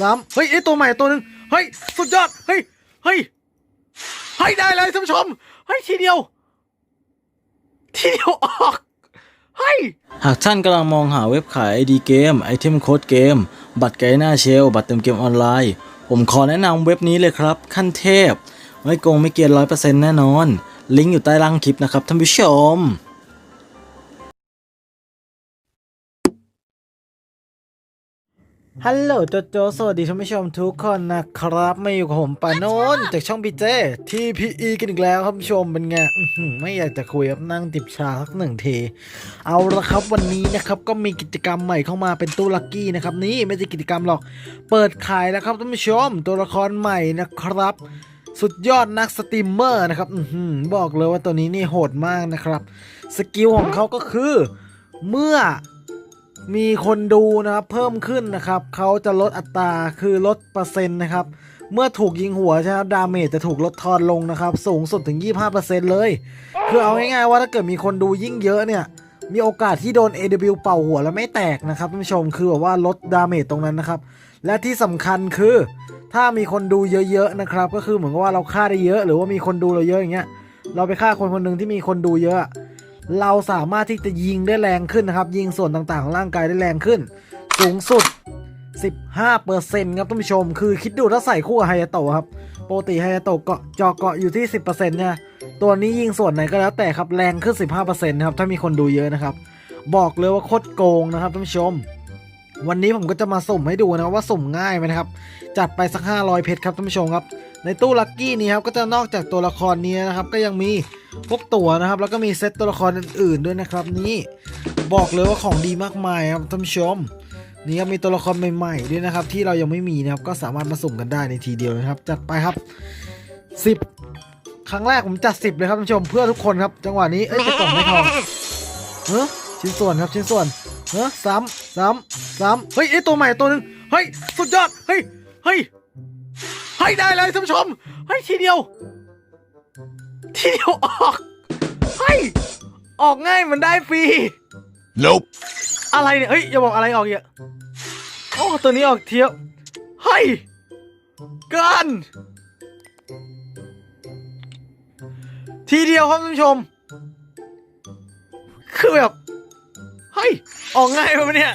สามเฮ้ยไอตัวใหม่ตัวหนึ่งเฮ้ยสุดยอดเฮ้ยเฮ้ยเฮ้ยได้เลยท่านผู้ชมเฮ้ยทีเดียว ทีเดียวออกเฮ้ยหากท่านกำลังมองหาเว็บขาย ID เกมไอเทมโค้ดเกม บัตรไกด์หน้าเชล บัตรเติมเกมออนไลน์ ผมขอแนะนำเว็บนี้เลยครับ ขั้นเทพ ไม่โกงไม่เกียนร้อยเปอร์เซ็นต์แน่นอน ลิงก์อยู่ใต้ล่างคลิปนะครับท่านผู้ชม ฮัลโหลโจโจสวัสดีท่านผู้ชมทุกคนนะครับมาอยู่กับผมปาโนนจากช่องพีเจ TPE กันอีกแล้วครับผู้ชมเป็นไงไม่อยากจะคุยครับนั่งติบชาสักหนึ่งทีเอาละครับวันนี้นะครับก็มีกิจกรรมใหม่เข้ามาเป็นตู้ลักกี้นะครับนี่ไม่ใช่กิจกรรมหรอกเปิดขายแล้วครับท่านผู้ชมตัวละครใหม่นะครับ สุดยอดนักสตรีมเมอร์นะครับอือหือบอกเลยว่าตัวนี้นี่โหดมากนะครับ สกิลของเขาก็คือ เมื่อ มีคนดูนะครับเพิ่มขึ้นนะครับเขาจะลดอัตราคือลดเปอร์เซ็นต์นะครับ เมื่อถูกยิงหัวใช่ไหมครับดาเมจจะถูกลดทอนลงนะครับ สูงสุดถึง 25%เลย คือเอาง่ายๆว่าถ้าเกิดมีคนดูยิ่งเยอะเนี่ย มีโอกาสที่โดน AW เป่าหัวแล้วไม่แตกนะครับท่านผู้ชมคือแบบว่าลดดาเมจตรงนั้นนะครับ และที่สำคัญคือ ถ้ามีคนดูเยอะๆนะครับ ก็คือเหมือนกับว่าเราฆ่าได้เยอะ หรือว่ามีคนดูเราเยอะอย่างเงี้ยเราไปฆ่าคนคนหนึ่งที่มีคนดูเยอะ เราสามารถที่จะยิงได้แรงขึ้นนะครับ ยิงส่วนต่างๆของร่างกายได้แรงขึ้น สูงสุด 15%ครับท่านผู้ชม คือคิดดูถ้าใส่คู่กับไฮยาโตะครับปกติไฮยาโตะเกาะจอเกาะอยู่ที่ 10%เนี่ยตัวนี้ยิงส่วนไหนก็แล้วแต่ครับแรงขึ้น 15%นะครับถ้ามีคนดูเยอะนะครับ บอกเลยว่าโคตรโกงนะครับท่านผู้ชม วันนี้ผมก็จะมาสุ่มให้ดูนะว่าสุ่มง่ายไหมนะครับ จัดไปสัก 500 เพชรครับท่านผู้ชมครับ ในตู้ลัคกี้นี้ครับก็จะนอกจากตัวละครนี้นะครับก็ยังมีพวกตั๋วนะครับ แล้วก็มีเซตตัวละครอื่นๆด้วยนะครับ นี่บอกเลยว่าของดีมากมายครับท่านผู้ชมนี่ครับมีตัวละครใหม่ๆด้วยนะครับ ที่เรายังไม่มีนะครับก็สามารถมาสุ่มกันได้ในทีเดียวนะครับ จัดไปครับ 10 ครั้งแรกผมจัด 10 เลยครับท่านผู้ชมเพื่อทุกคนครับ จังหวะนี้เอ้ยจะกล่องไม่ทองเฮ้ยชิ้นส่วนครับชิ้นส่วนเฮ้ยซ้ำซ้ำซ้ำเฮ้ยไอตัวใหม่ตัวหนึ่งเฮ้ยสุดยอดเฮ้ยเฮ้ย ฮ้ยได้เลยท่านผู้ชมเฮ้ยทีเดียว ทีเดียวออกเฮ้ยออกง่ายเหมือนได้ฟรี Nope. อะไรเนี่ยเฮ้ยอย่าบอกอะไรออกอีกอะโอ้ตัวนี้ออกเทียบเฮ้ยเกินทีเดียวครับท่านผู้ชม คือแบบเฮ้ยออกง่ายไหมเนี่ย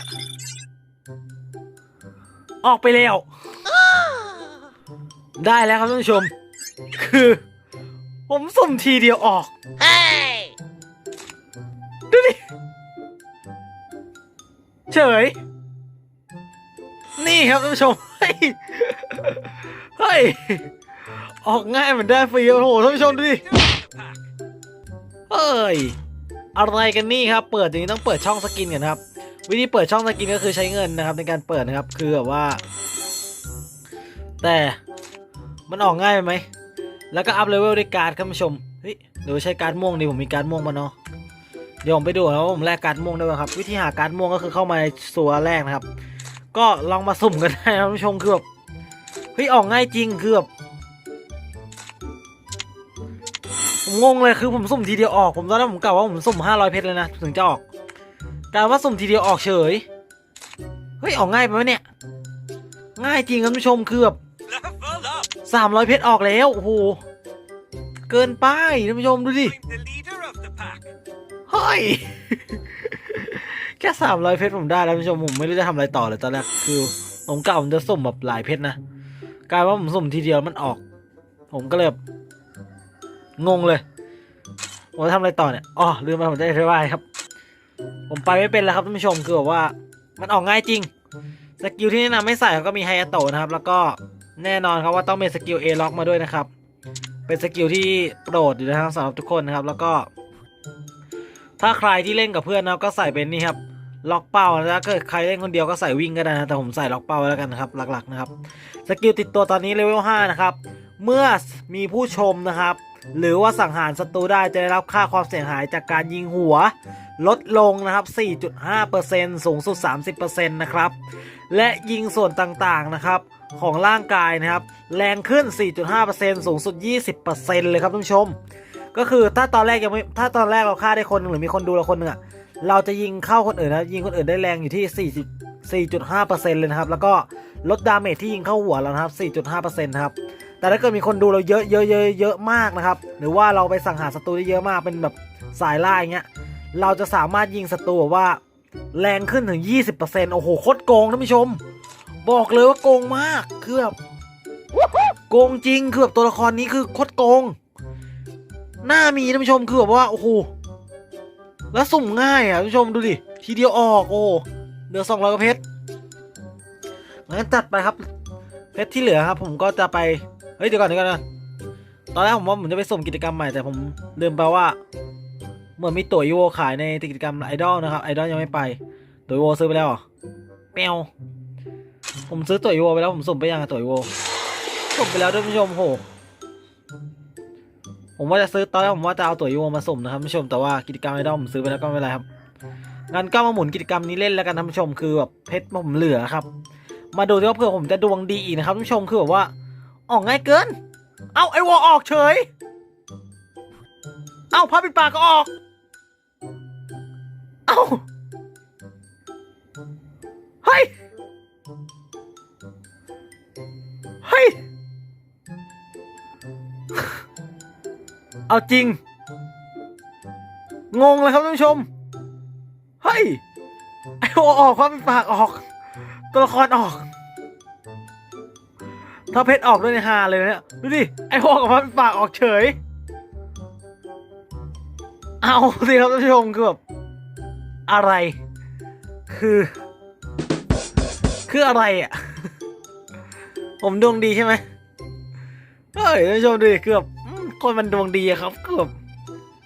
ออกไปแล้ว ได้แล้วครับท่านผู้ชม คือ ผมสุ่มทีเดียวออกดูดิ เฉย นี่ครับท่านผู้ชม เฮ้ย เฮ้ย ออกง่ายเหมือนได้ฟรีโอ้โหท่านผู้ชมดูดิ เฮ้ย อะไรกันนี่ครับ เปิดอย่างนี้ต้องเปิดช่องสกินกันนะครับ วิธีเปิดช่องสกินก็คือใช้เงินนะครับในการเปิดนะครับ คือแบบว่า แต่ มันออกง่ายไหม แล้วก็อัพเลเวลด้วยการ์ดครับท่านผู้ชม เฮ้ยเดี๋ยวใช้การ์ดม่วงดีผมมีการ์ดม่วงมาเนาะ เดี๋ยวผมไปดูนะว่าผมแลกการ์ดม่วงได้ไหมครับ วิธีหาการ์ดม่วงก็คือเข้ามาในสัวแรกนะครับ ก็ลองมาสุ่มกันได้นะท่านผู้ชมคือแบบเฮ้ยออกง่ายจริงคือแบบผมงงเลยคือผมสุ่มทีเดียวออก ผมตอนแรกผมกะว่าผมสุ่มห้าร้อยเพชรเลยนะถึงจะออกกลารว่าสุ่มทีเดียวออกเฉย เฮ้ยออกง่ายไปไหมเนี่ย ง่ายจริงครับท่านผู้ชมคือแบบ สามร้อยเพชรออกแล้ว โอ้โห เกินไปท่านผู้ชมดูดิ เฮ้ย แค่สามร้อยเพชรผมได้แล้วท่านผู้ชมผมไม่รู้จะทำอะไรต่อเลยตอนแรกคือผมกะผมจะสุ่มแบบหลายเพชรนะกลายว่าผมสุ่มทีเดียวมันออก ผมก็เลยงงเลยผมจะทำอะไรต่อเนี่ยอ๋อลืมไปผมจะอธิบายครับ ผมไปไม่เป็นแล้วครับท่านผู้ชมคือแบบว่ามันออกง่ายจริงสกิลที่แนะนำไม่ใส่ก็มีไฮยาโตนะครับ แล้วก็ แน่นอนครับว่าต้องเป็นสกิลเอล็อกมาด้วยนะครับ เป็นสกิลที่โปรดอยู่นะครับสำหรับทุกคนนะครับ แล้วก็ ถ้าใครที่เล่นกับเพื่อนนะก็ใส่เป็นนี่ครับล็อกเป้านะถ้าเกิดใครเล่นคนเดียวก็ใส่วิ่งก็ได้นะแต่ผมใส่ล็อกเป้าแล้วกันนะครับหลักๆนะครับสกิลติดตัวตอนนี้เลเวล5นะครับเมื่อมีผู้ชมนะครับ หรือว่าสังหารศัตรูได้จะได้รับค่าความเสียหายจากการยิงหัว ลดลงนะครับ 4.5%สูงสุด 30%นะครับ และยิงส่วนต่างๆนะครับของร่างกายนะครับ แรงขึ้น 4.5%สูงสุด 20%เลยครับท่านผู้ชม ก็คือถ้าตอนแรกยังไม่ถ้าตอนแรกเราฆ่าได้คนหนึ่งหรือมีคนดูเราคนหนึ่งอะเราจะยิงเข้าคนอื่นนะยิงคนอื่นได้แรงอยู่ที่ 4.5%เลยนะครับ แล้วก็ลดดาเมจที่ยิงเข้าหัวแล้วนะครับ 4.5%นะครับ แต่ถ้าเกิดมีคนดูเราเยอะเยอะเยอะเยอะมากนะครับ หรือว่าเราไปสังหารศัตรูได้เยอะมากเป็นแบบสายล่าอย่างเงี้ย เราจะสามารถยิงศัตรูแบบว่า แรงขึ้นถึง 20%โอ้โหโคตรโกงท่านผู้ชม บอกเลยว่าโกงมากคือแบบโกงจริงคือแบบตัวละครนี้คือโคตรโกง หน้ามีท่านผู้ชมคือแบบว่าโอ้โหแล้วสุ่มง่ายอะท่านผู้ชมดูดิทีเดียวออกโอ้เหลือสองร้อยกว่าเพชรงั้นจัดไปครับ เพชรที่เหลือครับ ผมก็จะไป ฮ้ยเดี๋ยวก่อนเดี๋ยวก่อนนะตอนแรกผมว่าผมจะไปสุ่มกิจกรรมใหม่แต่ผมลืมไปว่าเหมือนมีตั๋วยูโวขายในกิจกรรมไอดอลนะครับไอดอลยังไม่ไปตั๋วยูโวซื้อไปแล้วเหรอแมวผมซื้อตั๋วยูโวไปแล้วผมสุ่มไปยังตั๋วยูโวสุ่มไปแล้วท่านผู้ชมโหผมว่าจะซื้อตอนแรกผมว่าจะเอาตั๋วยูโวมาสุ่มนะครับท่านผู้ชมแต่ว่ากิจกรรมไอดอลผมซื้อไปแล้วก็ไม่เป็นไรครับงั้นก็มาหมุนกิจกรรมนี้เล่นแล้วกันท่านผู้ชมคือแบบเพชรผมเหลือครับ มาดูดิว่าเผื่อผมจะดวงดีอีกนะครับท่านผู้ชมคือแบบว่า ออกง่ายเกิน เอาไอวอลออกเฉย เอาผ้าปิดปากก็ออก เอาเฮ้ย เฮ้ย เอาจริง งงเลยครับท่านผู้ชม เฮ้ย ไอวอลออกผ้าปิดปากออก ตัวละครออก ถ้าเพชรออกด้วยในฮาเลยนะเนี่ยดูดิ ไอวอลกับผ้าปิดปากออกเฉย เอาสิครับท่านผู้ชมคือแบบอะไร คือ คืออะไรอะ ผมดวงดีใช่ไหมเฮ้ยท่านผู้ชมดูดิคือแบบคนมันดวงดีครับคือบ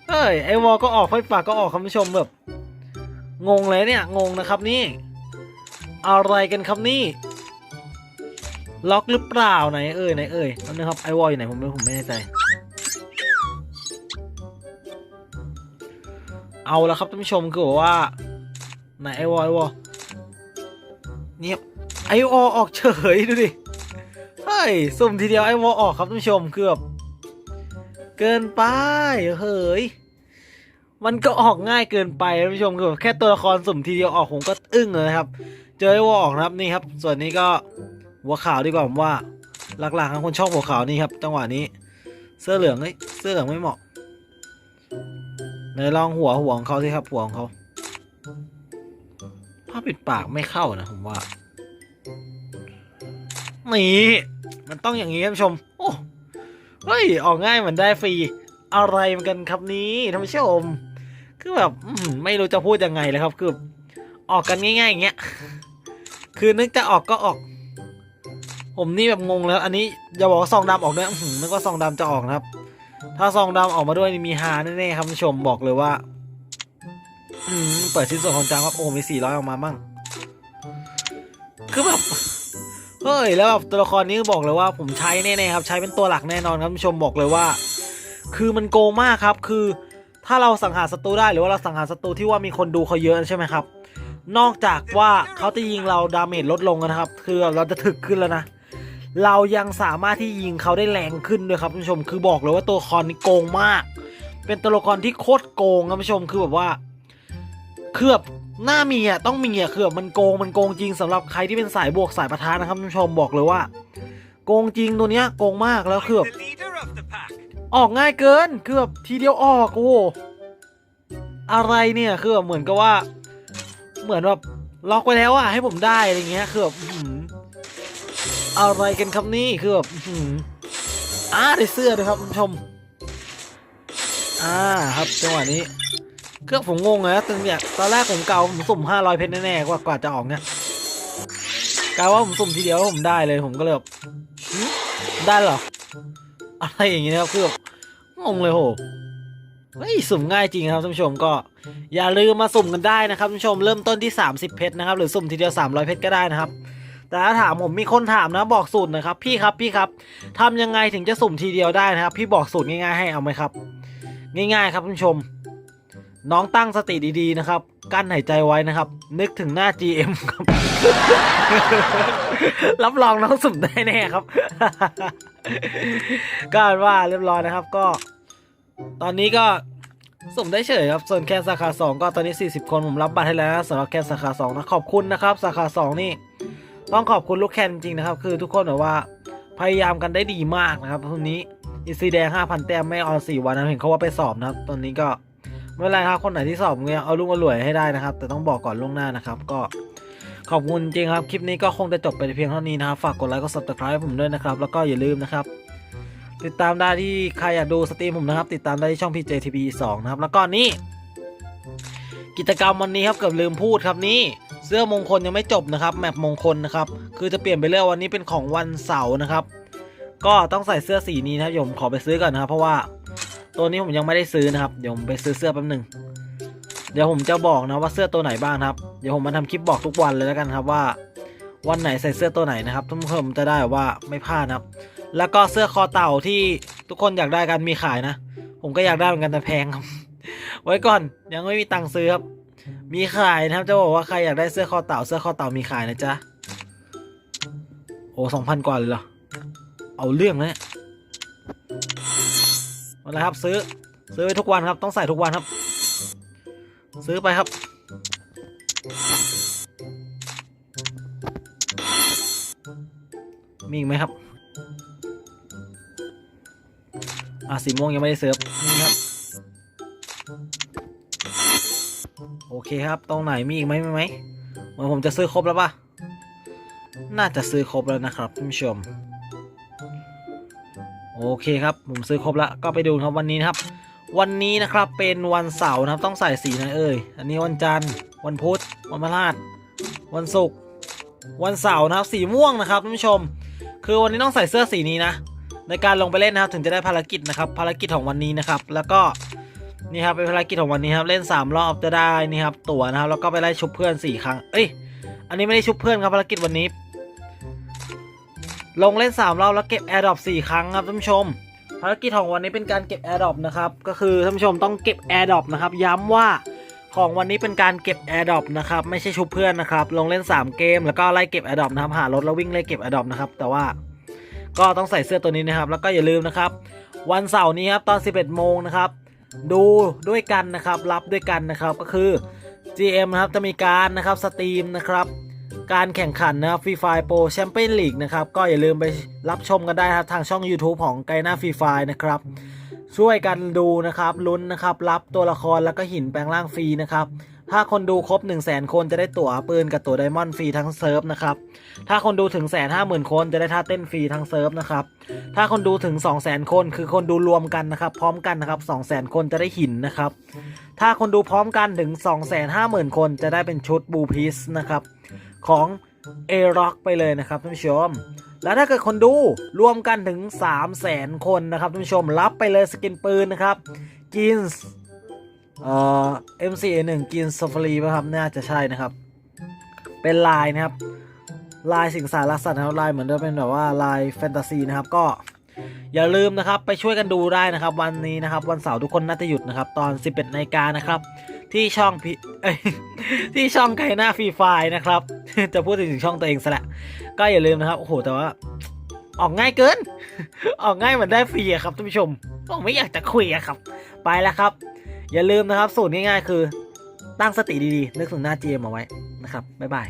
เฮ้ยไอวอลก็ออกไฟปากก็ออกครับท่านผู้ชมแบบ งงเลยเนี่ย งงนะครับนี่ อะไรกันครับนี่ ล็อกหรือเปล่าไหนเอ่ยไหนเอ่ยนั่นนะครับไอวอลอยู่ไหนผมไม่ผมไม่แน่ใจ เอาแล้วครับท่านผู้ชมคือบอกว่า ไหนไอวอลไอวอลเนี่ยไอวอลออกเฉยดูดิเฮ้ยสุ่มทีเดียวไอวอลออกครับท่านผู้ชมคือแบบเกินไปเฮ้ยมันก็ออกง่ายเกินไปท่านผู้ชมคือแบบแค่ตัวละครสุ่มทีเดียวออกผมก็อึ้งเลยครับ เจอไอวอลออกนะครับนี่ครับ ส่วนนี้ก็ หัวขาวดีกว่าผมว่า หลักๆครับคนชอบหัวขาวนี่ครับจังหวะนี้ เสื้อเหลืองเอ้ยเสื้อเหลืองไม่เหมาะไหนลองหัวหัวของเขาสิครับหัวของเขาผ้าปิดปากไม่เข้านะผมว่านี่มันต้องอย่างนี้ท่านผู้ชม โอ้เฮ้ยออกง่ายเหมือนได้ฟรีอะไรเหมือนกันครับนี้ท่านผู้ชม คือแบบไม่รู้จะพูดยังไงเลยครับคือ ออกกันง่ายๆอย่างเงี้ย คือนึกจะออกก็ออก ผมนี่แบบงงแล้วอันนี้อย่าบอกว่าซองดำออกด้วยหือนึกว่าซองดำจะออกนะครับ ถ้าซองดำออกมาด้วยนี่มีฮาแน่ๆครับผู้ชมบอกเลยว่า อืมเปิดชิ้นส่วนของจางครับโอ้มีสี่ร้อยออกมาบ้างคือแบบเฮ้ยแล้วแบบตัวละครนี้บอกเลยว่าผมใช้แน่ๆครับ ใช้เป็นตัวหลักแน่นอนครับผู้ชมบอกเลยว่า คือมันโกงมากครับคือ ถ้าเราสังหารศัตรูได้หรือว่าเราสังหารศัตรูที่ว่ามีคนดูเขาเยอะใช่ไหมครับนอกจากว่าเขาจะยิงเราดาเมจลดลงนะครับ คือเราจะถึกขึ้นแล้วนะ เรายังสามารถที่ยิงเขาได้แรงขึ้นด้วยครับท่านผู้ชม คือบอกเลยว่าตัวครนี้โกงมาก เป็นตัวละครที่โคตรโกงครับท่านผู้ชม คือแบบว่า เคือบหน้ามีอะต้องมีอะคือบมันโกงมันโกงจริงสำหรับใครที่เป็นสายบวกสายประทานนะครับท่านผู้ชมบอกเลยว่า โกงจริงตัวเนี้ยโกงมากแล้วคือแบบออกง่ายเกินคือแบบทีเดียวออกโอ้โหอะไรเนี่ยคือแบบเหมือนกับว่า เหมือนแบบล็อกไว้แล้วอะให้ผมได้อะไรเงี้ยคือแบบ อะไรกันครับนี่คือแบบอ่าได้เสื้อด้วยครับคุณผู้ชม อ่าครับจังหวะนี้ เครื่องผมงงเลยนะตอนเนี่ยตอนแรกผมเกาผมสุ่มห้าร้อยเพชรแน่ๆกว่ากว่าจะออกเนี่ยกาว่าผมสุ่มทีเดียวผมได้เลยผมก็เลยแบบได้เหรออะไรอย่างเงี้ยครับคือแบบงงเลยโหเฮ้ยสุ่มง่ายจริงครับท่านผู้ชมก็ อย่าลืมมาสุ่มกันได้นะครับท่านผู้ชมเริ่มต้นที่ 30 เพชรนะครับหรือสุ่มทีเดียว 300 เพชรก็ได้นะครับ แต่ถ้าถามผมมีคนถามนะบอกสูตรหนะครับ พี่ครับพี่ครับทำยังไงถึงจะสุ่มทีเดียวได้นะครับ พี่บอกสูตรง่ายๆให้เอาไหมครับ ง่ายๆครับท่านผู้ชม น้องตั้งสติดีๆนะครับ กั้นหายใจไว้นะครับ นึกถึงหน้า GM ครับ รับรองน้องสุ่มได้แน่ครับ ก็เป็นว่าเรียบร้อยนะครับก็ ตอนนี้ก็สุ่มได้เฉยครับ ส่วนแคนสาขา 2 ก็ตอนนี้ 40 คนผมรับบัตรให้แล้วนะสำหรับแคนสาขา 2 นะ ขอบคุณนะครับ สาขา 2 นี่ ต้องขอบคุณลูกแคนจริงนะครับ คือทุกคนแบบว่าพยายามกันได้ดีมากนะครับทุกนี้อีซีแดง 5,000 แต้มไม่ออน4วันนะเห็นเขาว่าไปสอบนะครับ ตอนนี้ก็ไม่เป็นไรครับคนไหนที่สอบเนี่ยเอาลูกมารวยให้ได้นะครับ แต่ต้องบอกก่อนล่วงหน้านะครับ ก็ขอบคุณจริงครับ คลิปนี้ก็คงจะจบไปเพียงเท่านี้นะครับ ฝากกดไลค์กด subscribe ผมด้วยนะครับ แล้วก็อย่าลืมนะครับ ติดตามได้ที่ใครอยากดูสตรีมผมนะครับ ติดตามได้ที่ช่อง PJTV 2นะครับ แล้วก็นี่กิจกรรมวันนี้ครับเกือบลืมพูดครับนี่ เสื้อมงคลยังไม่จบนะครับแมปมงคลนะครับคือจะเปลี่ยนไปเรื่อยวันนี้เป็นของวันเสาร์นะครับ ก็ต้องใส่เสื้อสีนี้นะครับเดี๋ยวผมขอไปซื้อก่อนนะครับ เพราะว่าตัวนี้ผมยังไม่ได้ซื้อนะครับเดี๋ยวผมไปซื้อเสื้อแป๊บหนึ่งเดี๋ยวผมจะบอกนะว่าเสื้อตัวไหนบ้างครับเดี๋ยวผมมาทำคลิปบอกทุกวันเลยแล้วกันครับว่า วันไหนใส่เสื้อตัวไหนนะครับทุกคนจะได้ว่าไม่พลาดนะครับ แล้วก็เสื้อคอเต่าที่ทุกคนอยากได้กันมีขายนะ ผมก็อยากได้เหมือนกันแต่แพงครับ ไว้ก่อนยังไม่มีตังค์ซื้อครับ มีขายนะครับ จะบอกว่าใครอยากได้เสื้อคอเต่าเสื้อคอเต่ามีขายนะจ๊ะ โอ้สองพันกว่าเลยเหรอ เอาเรื่องนะเนี่ยเอาละครับ ซื้อซื้อไว้ทุกวันครับ ต้องใส่ทุกวันครับ ซื้อไปครับ มีอีกไหมครับ อะสีม่วงยังไม่ได้เซิร์ฟนี่ครับ คครับ ตรงไหนมีอีกไหมไหมเหมือนผมจะซื้อครบแล้วปะน่าจะซื้อครบแล้วนะครับท่านผู้ชม โอเคครับ ผมซื้อครบแล้วก็ไปดูครับวันนี้นะครับ วันนี้นะครับเป็นวันเสาร์นะครับต้องใส่สีไหนเอ่ยอันนี้วันจันทร์ วันพุธวันพฤหัสวันศุกร์วันเสาร์นะครับสีม่วงนะครับท่านผู้ชม คือวันนี้ต้องใส่เสื้อสีนี้นะในการลงไปเล่นนะครับถึงจะได้ภารกิจนะครับภารกิจของวันนี้นะครับ แล้วก็ นี่ครับเป็นภารกิจของวันนี้ครับเล่น 3 รอบจะได้นี่ครับตั๋วนะครับแล้วก็ไปไล่ชุบเพื่อน 4 ครั้ง เอ้ยอันนี้ไม่ได้ชุบเพื่อนครับภารกิจวันนี้ ลงเล่น 3 รอบแล้วเก็บแอร์ดรอป4ครั้งครับท่านผู้ชม ภารกิจของวันนี้เป็นการเก็บแอร์ดรอปนะครับก็คือท่านผู้ชมต้องเก็บแอร์ดรอปนะครับย้ำว่าของวันนี้เป็นการเก็บแอร์ดรอปนะครับไม่ใช่ชุบเพื่อนนะครับลงเล่น 3 เกมแล้วก็ไล่เก็บแอร์ดรอปนะครับหารถแล้ววิ่งไล่เก็บแอร์ดรอปนะครับแต่ว่าก็ต้องใส่เสื้อตัวนี้นะครับแล้วก็อย่าลืมนะครับวันเสาร์นี้ครับตอน 11 โมงนะครับ ดูด้วยกันนะครับ รับด้วยกันนะครับก็คือ GM นะครับจะมีการนะครับสตรีมนะครับการแข่งขันนะครับฟรีไฟโปรแชมเปี้ยนลีกนะครับก็อย่าลืมไปรับชมกันได้ครับทางช่อง YouTube ของไกน่าฟรีไฟนะครับช่วยกันดูนะครับลุ้นนะครับรับตัวละครแล้วก็หินแปลงร่างฟรีนะครับ ถ้าคนดูครบ 1 0 0 0 0แคนจะได้ตั๋วปืนกับตั๋วไดมอนด์ฟรีทั้งเซิร์ฟนะครับ ถ้าคนดูถึงแสนห้าหมื่นคนจะได้ท่าเต้นฟรีทั้งเซิร์ฟนะครับ ถ้าคนดูถึง 2 0 0แสนคนคือคนดูรวมกันนะครับ พร้อมกันนะครับ2 0 0แสนคนจะได้หินนะครับ ถ้าคนดูพร้อมกันถึง 2 5 0 0 0 0 คนจะได้เป็นชุดบูพีซนะครับของเอร็อกไปเลยนะครับท่านผู้ชม แล้วถ้าเกิดคนดูรวมกันถึง 3 0 0แสนคนนะครับท่านผู้ชมรับไปเลยสกินปืนนะครับกินส์ เอ่อ MCA1 กินซฟรีป่ะครับ น่าจะใช่นะครับ เป็นลายนะครับ ลายสิงสารสัตว์นะครับลายเหมือนจะเป็นแบบว่าลายแฟนตาซีนะครับก็อย่าลืมนะครับไปช่วยกันดูได้นะครับ วันนี้นะครับ วันเสาร์ทุกคนน่าจะหยุดนะครับ ตอน 11นาฬิกานะครับ ที่ช่องพีที่ช่องไกหน้าฟรีไฟนะครับ จะพูดถึงช่องตัวเองซะและก็อย่าลืมนะครับโอ้โหแต่ว่า ออกง่ายเกิน ออกง่ายเหมือนได้ฟรีอะครับท่านผู้ชมผมไม่อยากจะคุยอะครับ ไปแล้วครับ อย่าลืมนะครับสูตรง่ายๆ คือตั้งสติดีๆ นึกถึงหน้าเจมเอาไว้นะครับบ๊ายบาย